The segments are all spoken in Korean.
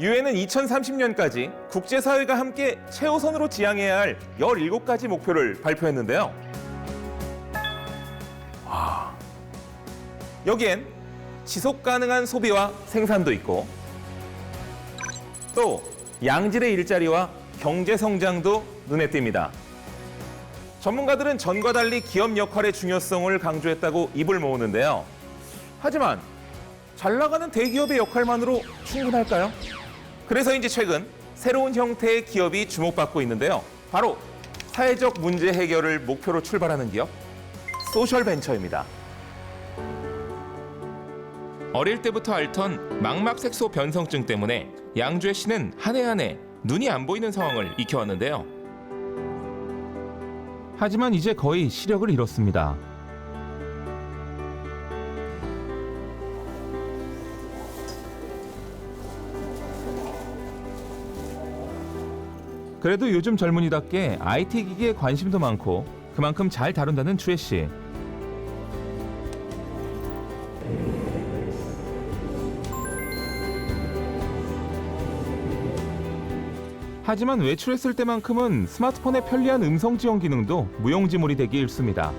유엔은 2030년까지 국제사회가 함께 최우선으로 지향해야 할 17가지 목표를 발표했는데요. 와. 여기엔 지속 가능한 소비와 생산도 있고 또 양질의 일자리와 경제 성장도 눈에 띕니다. 전문가들은 전과 달리 기업 역할의 중요성을 강조했다고 입을 모으는데요. 하지만 잘 나가는 대기업의 역할만으로 충분할까요? 그래서인지 최근 새로운 형태의 기업이 주목받고 있는데요. 바로 사회적 문제 해결을 목표로 출발하는 기업, 소셜 벤처입니다. 어릴 때부터 앓던 망막색소 변성증 때문에 양주혜 씨는 한 해 한 해 눈이 안 보이는 상황을 익혀왔는데요. 하지만 이제 거의 시력을 잃었습니다. 그래도 요즘 젊은이답게 IT 기기에 관심도 많고 그만큼 잘 다룬다는 주혜 씨. 하지만 외출했을 때만큼은 스마트폰의 편리한 음성 지원 기능도 무용지물이 되기 일쑤입니다.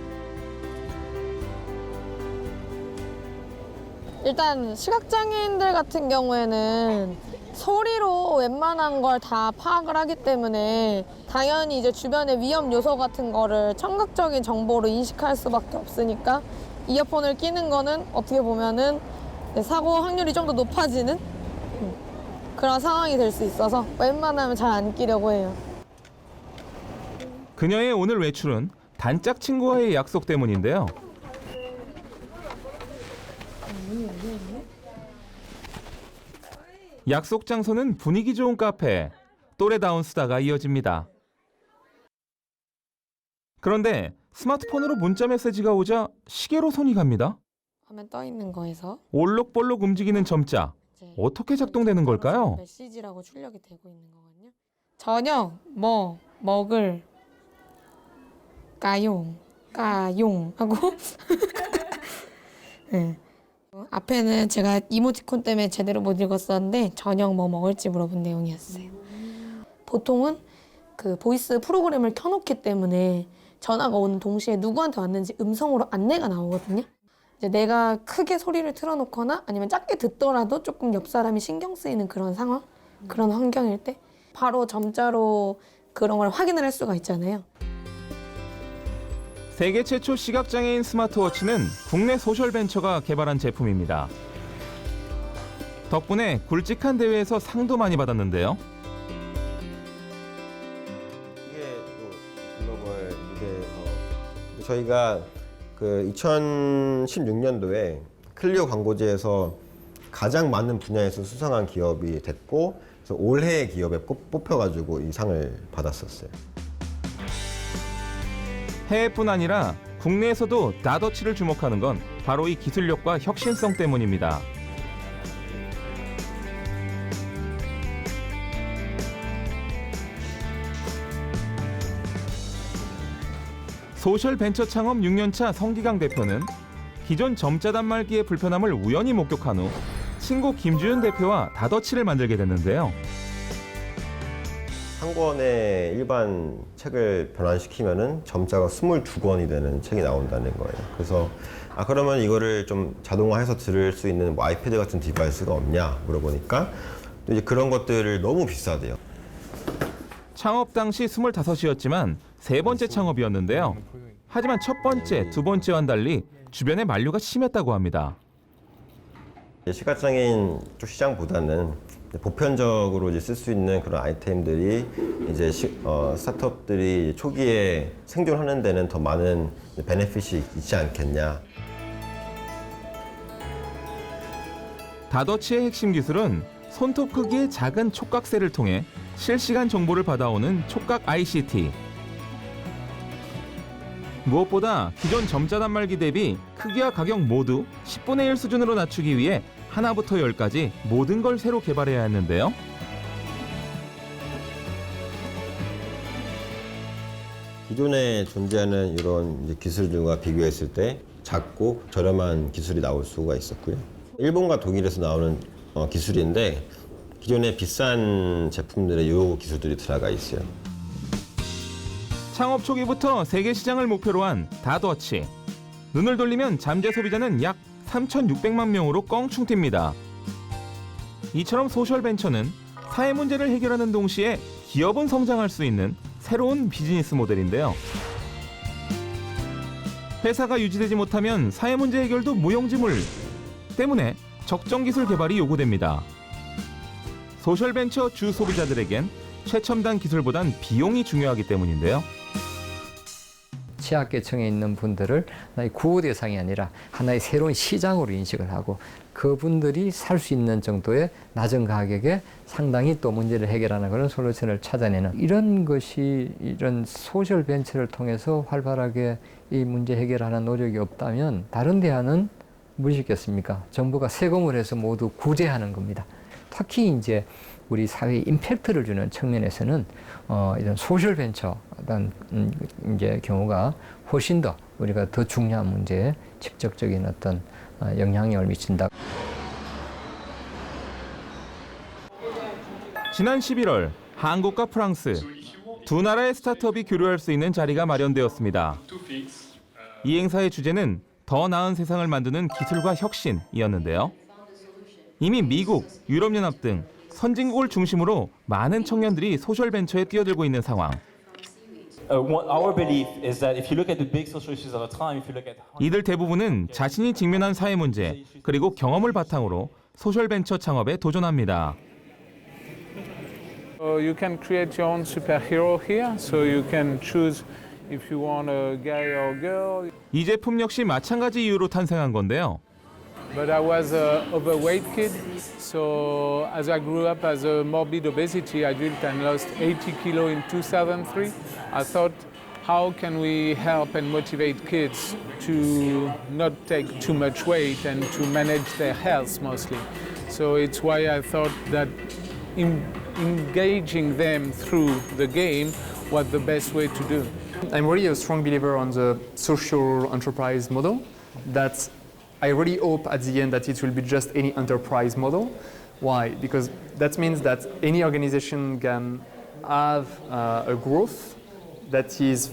일단 시각장애인들 같은 경우에는 소리로 웬만한 걸 다 파악을 하기 때문에 당연히 이제 주변의 위험 요소 같은 거를 청각적인 정보로 인식할 수밖에 없으니까 이어폰을 끼는 거는 어떻게 보면은 사고 확률이 좀 더 높아지는 음, 그런 상황이 될 수 있어서 웬만하면 잘 안 끼려고 해요. 그녀의 오늘 외출은 단짝 친구와의 약속 때문인데요. 약속 장소는 분위기 좋은 카페, 또래다운 수다가 이어집니다. 그런데 스마트폰으로 문자 메시지가 오자 시계로 손이 갑니다. 화면 떠 있는 거에서 올록볼록 움직이는 점자. 이제 어떻게 작동되는 걸까요? 메시지라고 출력이 되고 있는 거거든요. 저녁 뭐 먹을 까용 까용 하고 네. 어, 앞에는 제가 이모티콘 때문에 제대로 못 읽었었는데 저녁 뭐 먹을지 물어본 내용이었어요. 보통은 그 보이스 프로그램을 켜놓기 때문에 전화가 오는 동시에 누구한테 왔는지 음성으로 안내가 나오거든요. 이제 내가 크게 소리를 틀어놓거나 아니면 작게 듣더라도 조금 옆 사람이 신경 쓰이는 그런 상황, 그런 환경일 때 바로 점자로 그런 걸 확인을 할 수가 있잖아요. 세계 최초 시각장애인 스마트워치는 국내 소셜벤처가 개발한 제품입니다. 덕분에 굵직한 대회에서 상도 많이 받았는데요. 이게 또 글로벌 무대에서 저희가 그 2016년도에 클리오 광고제에서 가장 많은 분야에서 수상한 기업이 됐고 그래서 올해의 기업에 꼽- 뽑혀가지고 이 상을 받았었어요. 해외뿐 아니라 국내에서도 다더치를 주목하는 건 바로 이 기술력과 혁신성 때문입니다. 소셜 벤처 창업 6년차 성기강 대표는 기존 점자 단 말기의 불편함을 우연히 목격한 후 친구 김주윤 대표와 다더치를 만들게 됐는데요. 한 권의 일반 책을 변환시키면은 점자가 22권이 되는 책이 나온다는 거예요. 그래서 아 그러면 이거를 좀 자동화해서 들을 수 있는 뭐 아이패드 같은 디바이스가 없냐 물어보니까 또 이제 그런 것들을 너무 비싸대요. 창업 당시 25이었지만 세 번째 창업이었는데요. 하지만 첫 번째, 두 번째와는 달리 주변의 만류가 심했다고 합니다. 시각장애인 쪽 시장보다는 보편적으로 이제 쓸 수 있는 그런 아이템들이 이제 시- 어, 스타트업들이 초기에 생존하는 데는 더 많은 베네핏이 있지 않겠냐. 다더치의 핵심 기술은 손톱 크기의 작은 촉각셀을 통해 실시간 정보를 받아오는 촉각 ICT. 무엇보다 기존 점자 단말기 대비 크기와 가격 모두 10분의 1 수준으로 낮추기 위해 하나부터 열까지 모든 걸 새로 개발해야 했는데요. 기존에 존재하는 이런 기술들과 비교했을 때 작고 저렴한 기술이 나올 수가 있었고요. 일본과 독일에서 나오는 어, 기술인데 기존의 비싼 제품들의 요 기술들이 들어가 있어요. 창업 초기부터 세계 시장을 목표로 한 다더치. 눈을 돌리면 잠재 소비자는 약 3,600만 명으로 껑충 튑니다. 이처럼 소셜 벤처는 사회 문제를 해결하는 동시에 기업은 성장할 수 있는 새로운 비즈니스 모델인데요. 회사가 유지되지 못하면 사회 문제 해결도 무용지물 때문에 적정 기술 개발이 요구됩니다. 소셜 벤처 주 소비자들에겐 최첨단 기술보단 비용이 중요하기 때문인데요. 취약계층에 있는 분들을 하나의 구호 대상이 아니라 하나의 새로운 시장으로 인식을 하고 그분들이 살 수 있는 정도의 낮은 가격에 상당히 또 문제를 해결하는 그런 솔루션을 찾아내는 이런 것이 이런 소셜 벤처를 통해서 활발하게 이 문제 해결하는 노력이 없다면 다른 대안은 무엇이겠습니까? 정부가 세금을 해서 모두 구제하는 겁니다. 특히 이제 우리 사회에 임팩트를 주는 측면에서는 어, 이런 소셜 벤처 어떤 음, 이제 경우가 훨씬 더 우리가 더 중요한 문제에 직접적인 어떤 어, 영향력을 미친다. 지난 11월 한국과 프랑스 두 나라의 스타트업이 교류할 수 있는 자리가 마련되었습니다. 이 행사의 주제는 더 나은 세상을 만드는 기술과 혁신이었는데요. 이미 미국, 유럽연합 등 선진국을 중심으로 많은 청년들이 소셜 벤처에 뛰어들고 있는 상황. Uh, one, our belief is that if you look at the big social issues of our time, if you look at 이들 대부분은 자신이 직면한 사회 문제 그리고 경험을 바탕으로 소셜 벤처 창업에 도전합니다. Uh, you can create your own superhero here, so you can choose if you want a guy or girl. 이 제품 역시 마찬가지 이유로 탄생한 건데요. But I was a overweight kid, so as I grew up as a morbid obesity adult and lost 80 kilo in 2003, I thought, how can we help and motivate kids to not take too much weight and to manage their health mostly? So it's why I thought that in, engaging them through the game was the best way to do. I'm really a strong believer on the social enterprise model. That I really hope at the end that it will be just any enterprise model. Why? Because that means that any organization can have uh, a growth that is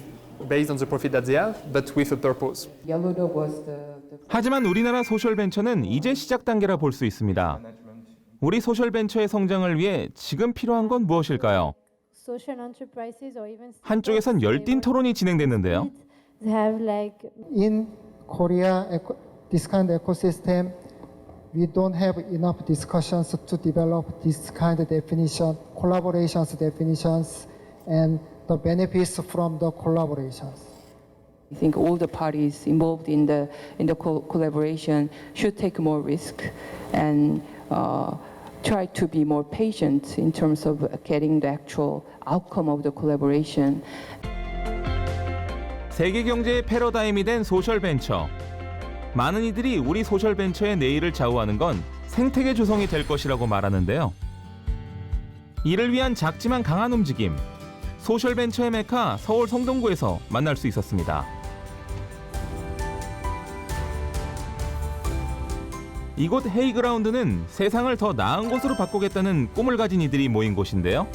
based on the profit that they have, but with a purpose. Yellow Dog was the, the 하지만 우리나라 소셜 벤처는 이제 시작 단계라 볼 수 있습니다. 우리 소셜 벤처의 성장을 위해 지금 필요한 건 무엇일까요? social enterprises or even 한쪽에선 열띤 토론이 진행됐는데요. they have like in Korea, eco- this kind of ecosystem, we don't have enough discussions to develop this kind of definition, collaborations definitions, and the benefits from the collaborations. I think all the parties involved in the in the co- collaboration should take more risk and uh, try to be more patient in terms of getting the actual outcome of the collaboration. 세계 경제의 패러다임이 된 소셜 벤처. 많은 이들이 우리 소셜 벤처의 내일을 좌우하는 건 생태계 조성이 될 것이라고 말하는데요. 이를 위한 작지만 강한 움직임. 소셜 벤처의 메카 서울 성동구에서 만날 수 있었습니다. 이곳 헤이그라운드는 세상을 더 나은 곳으로 바꾸겠다는 꿈을 가진 이들이 모인 곳인데요.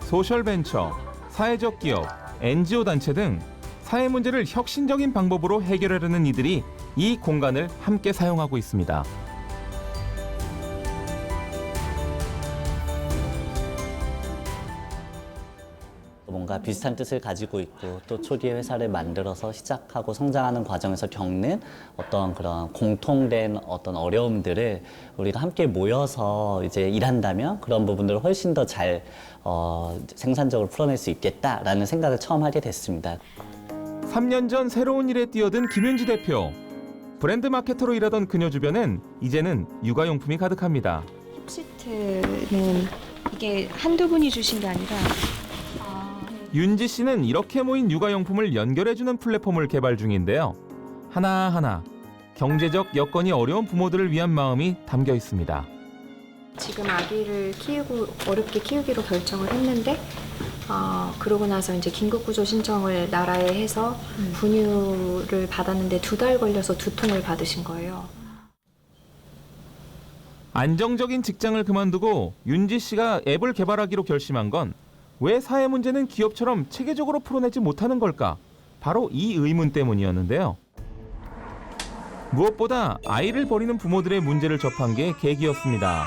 소셜 벤처, 사회적 기업, NGO 단체 등 사회 문제를 혁신적인 방법으로 해결하려는 이들이 이 공간을 함께 사용하고 있습니다. 뭔가 비슷한 뜻을 가지고 있고 또 초기에 회사를 만들어서 시작하고 성장하는 과정에서 겪는 어떤 그런 공통된 어떤 어려움들을 우리가 함께 모여서 이제 일한다면 그런 부분들을 훨씬 더잘 어, 생산적으로 풀어낼 수 있겠다라는 생각을 처음 하게 됐습니다. 3년 전 새로운 일에 뛰어든 김윤지 대표. 브랜드 마케터로 일하던 그녀 주변엔 이제는 육아용품이 가득합니다. 시트는 이게 한두 분이 주신 게 아니라 윤지 씨는 이렇게 모인 육아용품을 연결해주는 플랫폼을 개발 중인데요. 하나하나 경제적 여건이 어려운 부모들을 위한 마음이 담겨 있습니다. 지금 아기를 키우고 어렵게 키우기로 결정을 했는데 어, 그러고 나서 이제 긴급구조 신청을 나라에 해서 분유를 받았는데 두 달 걸려서 두 통을 받으신 거예요. 안정적인 직장을 그만두고 윤지 씨가 앱을 개발하기로 결심한 건 왜 사회 문제는 기업처럼 체계적으로 풀어내지 못하는 걸까? 바로 이 의문 때문이었는데요. 무엇보다 아이를 버리는 부모들의 문제를 접한 게 계기였습니다.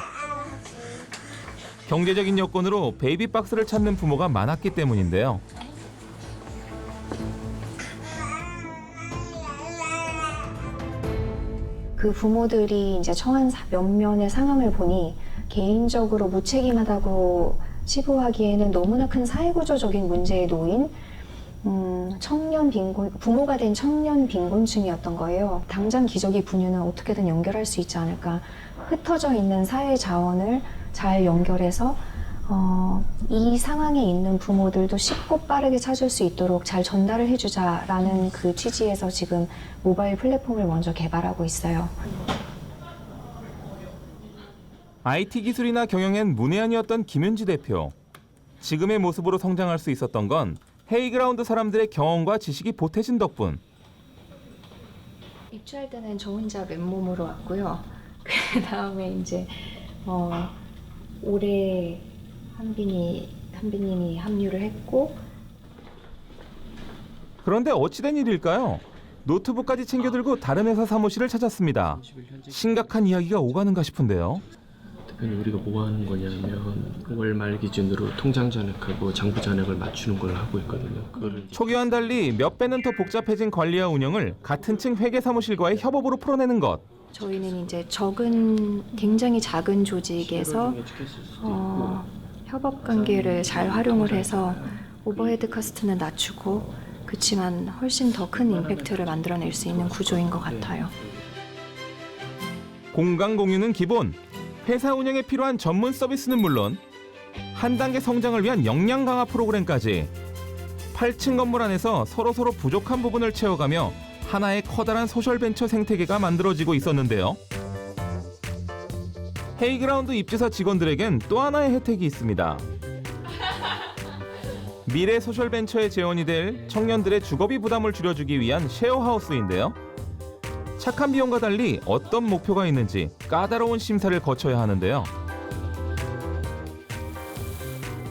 경제적인 여건으로 베이비 박스를 찾는 부모가 많았기 때문인데요. 그 부모들이 이제 처한 사- 몇몇의 상황을 보니 개인적으로 무책임하다고 치부하기에는 너무나 큰 사회구조적인 문제에 놓인 음, 청년 빈곤, 부모가 된 청년 빈곤층이었던 거예요. 당장 기저귀 분유는 어떻게든 연결할 수 있지 않을까. 흩어져 있는 사회 자원을 잘 연결해서 어, 이 상황에 있는 부모들도 쉽고 빠르게 찾을 수 있도록 잘 전달을 해주자라는 그 취지에서 지금 모바일 플랫폼을 먼저 개발하고 있어요. IT 기술이나 경영엔 문외한이었던 김윤지 대표. 지금의 모습으로 성장할 수 있었던 건 헤이그라운드 사람들의 경험과 지식이 보태진 덕분. 입주할 때는 저 혼자 맨몸으로 왔고요. 그 다음에 이제 어, 올해 한빈이 한빈님이 합류를 했고 그런데 어찌된 일일까요? 노트북까지 챙겨 들고 다른 회사 사무실을 찾았습니다. 심각한 이야기가 오가는가 싶은데요. 우리가 뭐 하는 거냐면 월말 기준으로 통장 잔액하고 장부 잔액을 맞추는 걸 하고 있거든요. 그거를 초기와는 달리 몇 배는 더 복잡해진 관리와 운영을 같은 층 회계 사무실과의 협업으로 풀어내는 것. 저희는 이제 적은 굉장히 작은 조직에서 어, 협업 관계를 잘 활용을 해서 오버헤드 커스트는 낮추고 그치만 훨씬 더 큰 임팩트를 만들어낼 수 있는 구조인 것 같아요. 공간 공유는 기본. 회사 운영에 필요한 전문 서비스는 물론 한 단계 성장을 위한 역량 강화 프로그램까지 8층 건물 안에서 서로서로 부족한 부분을 채워가며 하나의 커다란 소셜 벤처 생태계가 만들어지고 있었는데요. 헤이그라운드 입주사 직원들에겐 또 하나의 혜택이 있습니다. 미래 소셜 벤처의 재원이 될 청년들의 주거비 부담을 줄여주기 위한 쉐어하우스인데요. 착한 비용과 달리 어떤 목표가 있는지 까다로운 심사를 거쳐야 하는데요.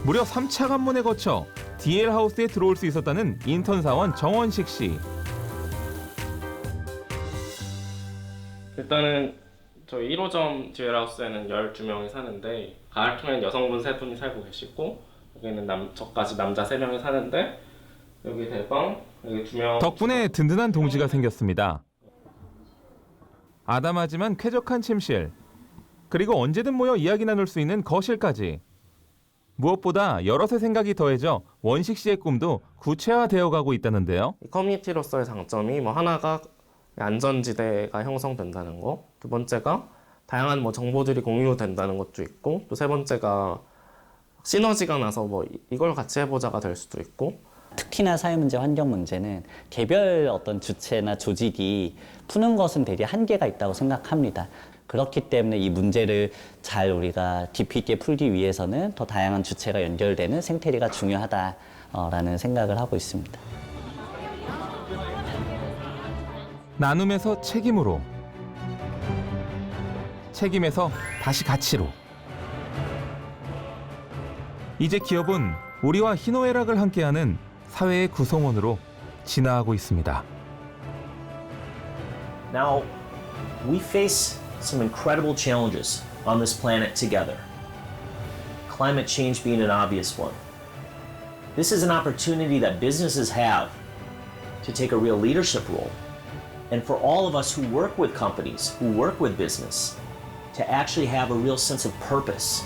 무려 3차 관문에 거쳐 DL 하우스에 들어올 수 있었다는 인턴 사원 정원식 씨. 일단은 저희 1호점 디웰하우스에는 12명이 사는데 가을투엔 여성분 3분이 살고 계시고 여기는 남, 저까지 남자 3명이 사는데 여기 대방 여기 2명 덕분에 든든한 동지가 생겼습니다. 아담하지만 쾌적한 침실, 그리고 언제든 모여 이야기 나눌 수 있는 거실까지. 무엇보다 여럿의 생각이 더해져 원식 씨의 꿈도 구체화되어 가고 있다는데요. 이 커뮤니티로서의 장점이 뭐 하나가 안전지대가 형성된다는 거, 두 번째가 다양한 뭐 정보들이 공유된다는 것도 있고, 또 세 번째가 시너지가 나서 뭐 이- 이걸 같이 해보자가 될 수도 있고, 특히나 사회 문제, 환경 문제는 개별 어떤 주체나 조직이 푸는 것은 대리 한계가 있다고 생각합니다. 그렇기 때문에 이 문제를 잘 우리가 깊이 있게 풀기 위해서는 더 다양한 주체가 연결되는 생태계가 중요하다라는 생각을 하고 있습니다. 나눔에서 책임으로, 책임에서 다시 가치로. 이제 기업은 우리와 희노애락을 함께하는 사회의 구성원으로 진화하고 있습니다. Now, we face some incredible challenges on this planet together. Climate change being an obvious one. This is an opportunity that businesses have to take a real leadership role. And for all of us who work with companies, who work with business, to actually have a real sense of purpose